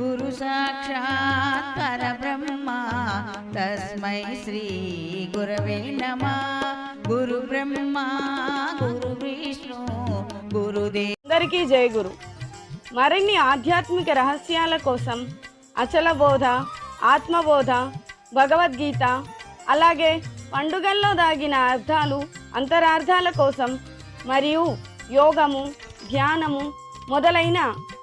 గురు సాక్షాత్ పరబ్రహ్మ తస్మై శ్రీ గురవే నమ గురు బ్రహ్మ గురు విష్ణు గురుదే అందరికీ జయ గురు. మరిన్ని ఆధ్యాత్మిక రహస్యాల కోసం అచల బోధ ఆత్మబోధ భగవద్గీత అలాగే పండుగల్లో దాగిన అర్థాలు అంతరార్థాల కోసం మరియు యోగము ధ్యానము మొదలైన